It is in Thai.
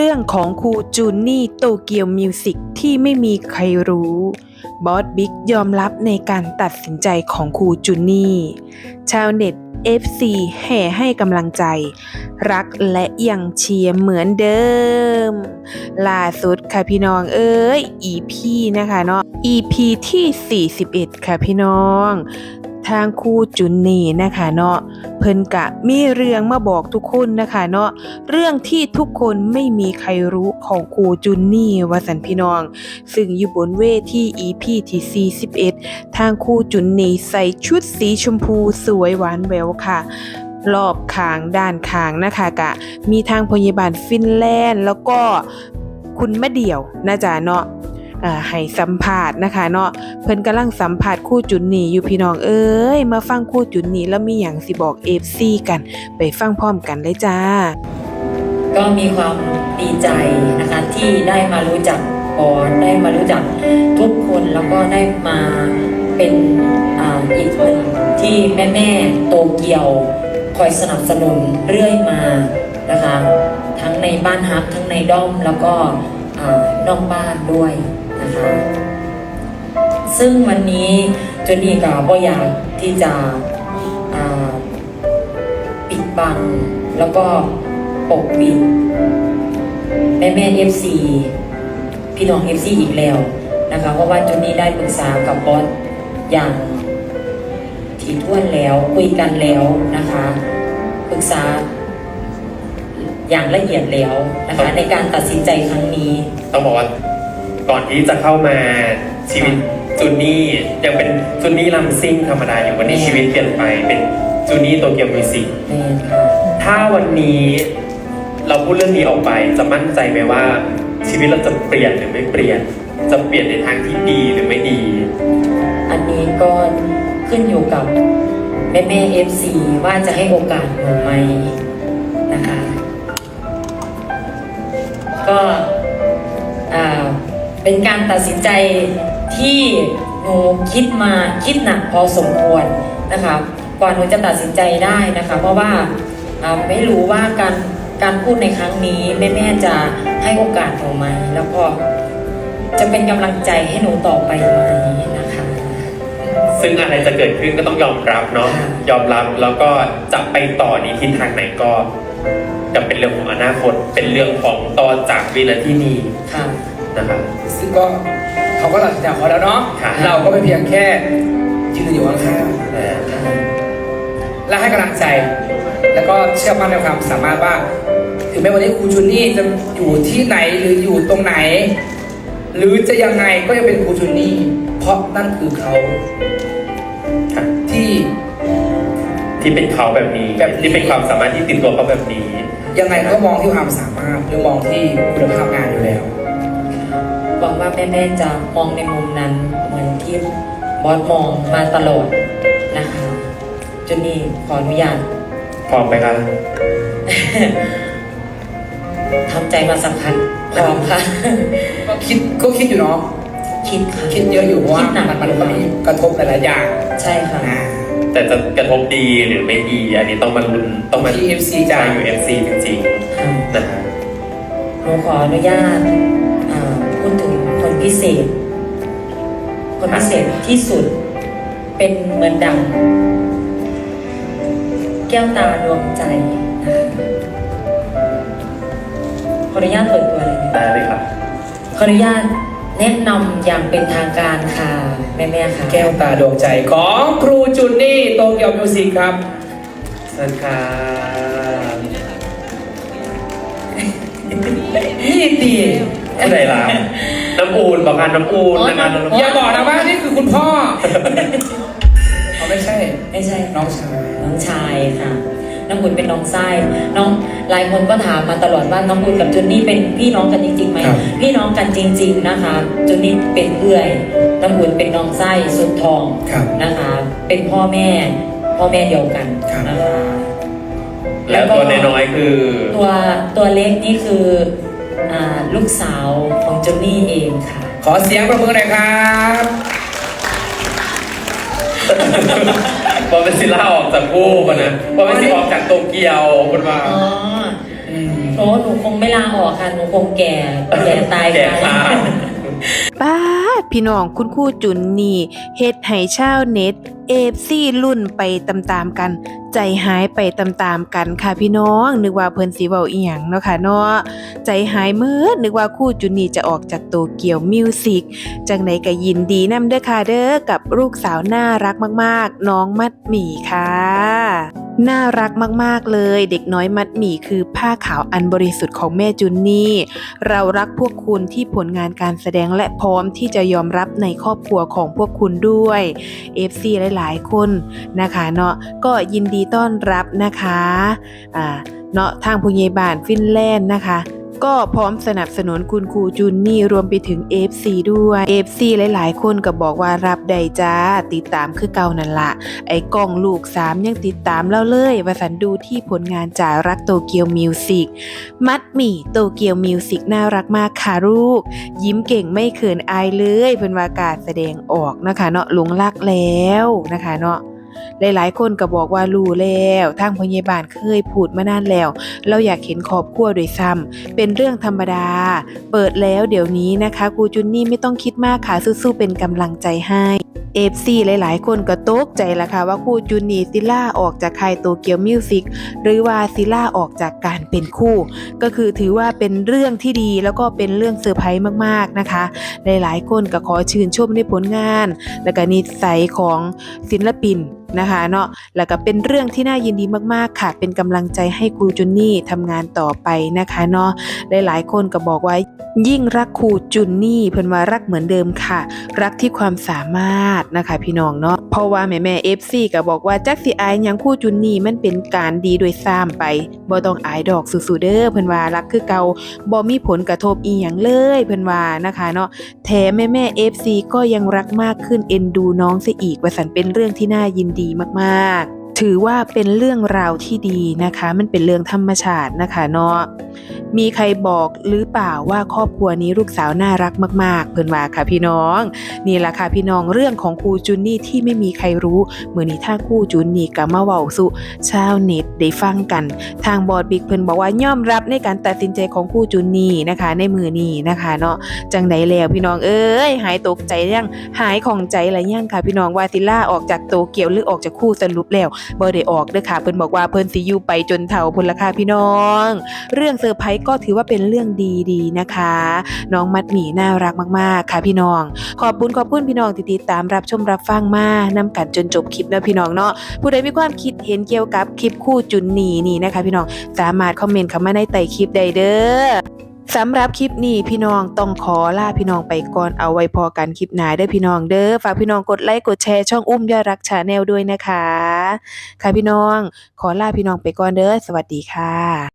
รื่องของครูจูนนี่โตเกียวมิวสิกที่ไม่มีใครรู้ บอสบิ๊กยอมรับในการตัดสินใจของครูจูนนี่ ชาวเน็ต FC แห่ให้กำลังใจ รักและยังเชียร์เหมือนเดิม ล่าสุดค่ะพี่น้องเอ้ย EP นะคะเนาะ EP ที่ 41 ค่ะพี่น้อง ทางครูจุนนีนะคะเนาะเพิ่นกะมีเรื่องมาบอกทุกคนนะคะเนาะเรื่องที่ทุกคนไม่มีใครรู้ของครูจุนนี่ว่าสันพี่น้อง ซึ่งอยู่บนเวที EP ที่41ทางครูจุนนี่ใส่ชุดสีชมพูสวยหวานแววค่ะรอบคางด้านคางนะคะกะ มีทางพยาบาลฟินแลนด์ แล้วก็คุณแมะเดี่ยวนะจ๊ะเนาะ ให้สัมภาษณ์นะคะ เนาะเพิ่นกำลังสัมภาษณ์คู่จุนนี่อยู่พี่น้องเอ้ยมาฟังคู่จุนนี่แล้วมีหยังสิบอก FC กัน ไปฟังพร้อมกันเลยจ้า ก็มีความดีใจนะคะที่ได้มารู้จักปอนได้มารู้จักทุกคนแล้วก็ได้มาเป็นอาอีกคนที่แม่แม่โตเกียวคอยสนับสนุนเรื่อยมานะคะ ทั้งในบ้านฮักทั้งในด้อมแล้วก็อนอกบ้านด้วย นะคะ ซึ่งวันนี้จนนี่กับก็อยากที่จะปิดบัง แล้วก็ปกปิดแม่แม่เอฟซีพี่น้องเอฟซีอีกแล้วนะคะ เพราะว่าจุนนี้ได้ปรึกษากับบอสอย่างถี่ถ้วนแล้วคุยกันแล้วนะคะปรึกษาอย่างละเอียดแล้วนะคะ ในการตัดสินใจครั้งนี้ ต้องบอกว่า ก่อนที่จะเข้ามาชีวิตจูนี่ยังเป็นจูนี่ลำซิ่งธรรมดาอยู่วันนี้แม่ชีวิตเปลี่ยนไปเป็นจูนี่โตเกียวมิวสิกแม่ค่ะถ้าวันนี้เราพูดเรื่องนี้ออกไปจะมั่นใจไหมว่า ชีวิตเราจะเปลี่ยนหรือไม่เปลี่ยน จะเปลี่ยนในทางที่ดีหรือไม่ดี อันนี้ก็ขึ้นอยู่กับแม่แม่เอฟซีว่าจะให้โอกาสหนูไหมนะคะ ก็อ่า เป็นการตัดสินใจที่หนูคิดมาคิดหนักพอสมควรนะคะกว่าหนูจะตัดสินใจได้นะคะ เพราะว่าอ่าไม่รู้ว่าการการพูดในครั้งนี้แม่แม่ๆจะให้โอกาสหนูไหมแล้วก็จะเป็นกำลังใจให้หนูต่อไปไหมนะคะ ซึ่งอะไรจะเกิดขึ้นก็ต้องยอมรับเนาะค่ะยอมรับแล้วก็จะไปต่อในทิศทางไหนก็จะเป็นเรื่องของอนาคตเป็นเรื่องของต่อจากวินาทีนี้ค่ะ นะครับ ซึ่งก็เขาก็ตัดสินใจของเขาแล้วเนาะครับเราก็เป็นเพียงแค่ยืนอยู่ข้างเอ่อๆและให้กำลังใจ แล้วก็เชื่อมั่นในความสามารถว่า ถึงแม้วันนี้ครูชุนนี่จะอยู่ที่ไหนหรืออยู่ตรงไหน หรือจะยังไงก็ยังเป็นครูชุนนี่เพราะนั่นคือเขาครับที่ ที่เป็นเขาแบบนี้แบบนี้ ที่เป็นความสามารถที่ติดตัวเขาแบบนี้ยังไงก็มองที่ความสามารถหรือมองที่คุณภาพงานอยู่แล้ว หวังว่าแม่ๆจะมองในมุมนั้น เหมือนที่บอสมองมาตลอดนะคะจนนี่ขออนุญาตพร้อมไหมครับทำใจมาสักพักพร้อมค่ะก็คิดก็คิดอยู่เนาะคิดค่ะคิดเยอะอยู่เพราะว่าคิดหนักมันมันมันมีกระทบหลายๆอย่างใช่ค่ะอ่าแต่จะกระทบดีหรือไม่ดี อันนี้ต้องมาลุ้นต้องมาที่ FC จะใช่อยู่ FC จริงค่ะๆนะฮะหนูขออนุญาตอ่าพูดถึงคน พิเศษ คนพิเศษที่สุด เป็นเหมือนดัง แก้วตาดวงใจนะคะขออนุญาตเปิดตัวเลยนะได้เลยครับขออนุญาตแนะนำอย่างเป็นทางการค่ะ แม่แม่ๆค่ะแก้วตาดวงใจของครูจุนนี่โตเกียวมิวสิกครับสวัสดีครับนี่ดี ผู้ใดล่ะน้ำอูนบอกกันน้ำอูนอ๋อนะครับน้ำน้ำอย่าบอกนะว่านี่คือคุณพ่อเขาไม่ใช่ไม่ใช่น้องชายน้องชายค่ะน้องบุญเป็นน้องไส้น้องหลายคนก็ถามมาตลอดว่าน้องบุญกับจุนนี่เป็นพี่น้องกันจริงๆไหมครับพี่น้องกันจริง ๆนะคะ จุนนี่เป็นเอื้อยน้องบุญเป็นน้องไส้สุดทองครับนะคะ เป็นพ่อแม่พ่อแม่เดียวกันครับนะคะแล้วตัวน้อยๆคือ ตัวตัวเล็กนี่คืออ่า ลูกสาวของจุนนี่เองค่ะ ขอเสียงประมือหน่อยครับพอเป็นศิลาออกจากกู้กันนะพอเป็นศิลาออกจากโตเกียวคนว่าอ๋ออืมโตหนูหนูคงไม่ลาออกค่ะ หนูคงแก่ แก่ตายแก่ไปคาป้าด พี่น้องคุณครูจุนนี่เฮ็ดให้ชาวเน็ตเอฟซีรุ่นไปตามๆกัน ใจหายไปตามๆกันค่ะพี่น้อง นึกว่าเพิ่นสิเว้าอีหยังเนาะค่ะเนาะใจหายเมิดนึกว่าครูจุนนี่จะออกจากโตเกียวมิวสิกจังไดก็ยินดีนำเด้อค่ะเด้อกับลูกสาวน่ารักมากๆ น้องมัดหมี่ค่ะน่ารักมากๆเลย เด็กน้อยมัดหมี่คือผ้าขาวอันบริสุทธิ์ของแม่จุนนี่ เรารักพวกคุณที่ผลงานการแสดงและพร้อมที่จะะยอมรับในครอบครัวของพวกคุณด้วย FC หลายๆ คนนะคะเนาะก็ยินดีต้อนรับนะคะอ่าเนาะทางผู้ใหญ่บ้านฟินแลนด์นะคะ ก็พร้อมสนับสนุนคุณครูจุนนี่รวมไปถึง FC ด้วย FC หลาย ๆ คนก็บอกว่ารับได้จ้า ติดตามคือเก่านั่นละไอ้กล้องลูกสามยังติดตามแล้วเลยว่าสันดูที่ผลงานจากรักโตเกียวมิวสิกมัดหมี่โตเกียวมิวสิกน่ารักมากค่ะลูก ยิ้มเก่งไม่เขินอายเลยเป็นวาการแสดงออกนะคะเนาะหลงรักแล้วนะคะเนาะ หลายๆ คนก็บอกว่ารู้แล้วทางพยาบาลเคยพูดมานานแล้ว เราอยากเห็นครอบครัวโดวยซ้ำเป็นเรื่องธรรมดา เปิดแล้วเดี๋ยวนี้นะคะครูจุนนี่ไม่ต้องคิดมากค่ะสู้ๆเป็นกำลังใจให้เอฟซีหลายๆ คนก็ตกใจละค่ะว่าครูจุนนี่ซิล่าออกจากค่ายโตเกียวมิวสิกหรือว่าซิล่าออกจากการเป็นคู่ ก็คือถือว่าเป็นเรื่องที่ดีแล้วก็เป็นเรื่องเซอร์ไพรส์มาก ๆ นะคะ หลายๆ คนก็ขอชื่นชมในผลงาน และก็นิสัยของศิลปิน นะคะเนาะแล้วก็เป็นเรื่องที่น่ายินดีมากๆค่ะ เป็นกำลังใจให้ครูจุนนี่ทำงานต่อไปนะคะเนาะหลายๆคนก็บอกว่ายิ่งรักครูจุนนี่เพิ่นว่ารักเหมือนเดิมค่ะ รักที่ความสามารถนะคะ พี่น้องเนาะเพราะว่าแม่แม่เอฟซีก็บอกว่าจักสิอายยังครู่จุนนี่มันเป็นการดีโดยซ้ำไปบ่ต้องอายดอกสุๆเด้อเพิ่นว่ารักคือเก่าบ่มีผลกระทบอีหยังเลยเพิ่นว่านะคะเนาะแถมแม่แม่เอฟซีก็ยังรักมากขึ้นเอ็นดูน้องซะอีกว่าสันเป็นเรื่องที่น่ายินดีีมากๆ ถือว่าเป็นเรื่องราวที่ดีนะคะ มันเป็นเรื่องธรรมชาตินะคะเนาะมีใครบอกหรือเปล่าว่าครอบครัวนี้ลูกสาวน่ารักมาก ๆ เพิ่นว่าค่ะพี่น้อง นี่แหละค่ะพี่น้องเรื่องของครูจุนนี่ที่ไม่มีใครรู้เมื่อนี้ถ้าครูจุนนี่ก็มาเว้าสู่ชาวเน็ตได้ฟังกัน ทางบอร์ดบิ๊กเพิ่นบอกว่ายอมรับในการตัดสินใจของครูจุนนี่นะคะ ในมือนี้นะคะเนาะจังไดแล้วพี่น้องเอ้ยหายตกใจยังหายของใจอะไรยังค่ะพี่น้องว่าซิล่าออกจากโตเกียวหรือออกจากคู่สรุปแล้วบ่ได้ออกเด้อค่ะเพิ่นบอกว่าเพิ่นสิอยู่ไปจนเฒ่าพุ่นละค่ะพี่น้อง เรื่องเซอร์ไพรส์ก็ถือว่าเป็นเรื่องดีๆนะคะ น้องมัดหมี่น่ารักมากๆ ค่ะพี่น้อง ขอบคุณขอบคุณพี่น้องที่ติดตามรับชมรับฟังมานำกันจนจบคลิปนะพี่น้องเนาะผู้ใดมีความคิดเห็นเกี่ยวกับคลิปคู่จุนนีนี่นะคะ พี่น้องสามารถคอมเมนต์เข้ามาในใต้คลิปใดเด้อ สำหรับคลิปนี้พี่น้องต้องขอลาพี่น้องไปก่อนเอาไว้พอกันคลิปหน้าเด้อพี่น้องเด้อฝากพี่น้องกดไลค์กดแชร์ช่องอุ้มยอดรักชาแนลด้วยนะคะ ค่ะพี่น้องขอลาพี่น้องไปก่อนเด้อสวัสดีค่ะ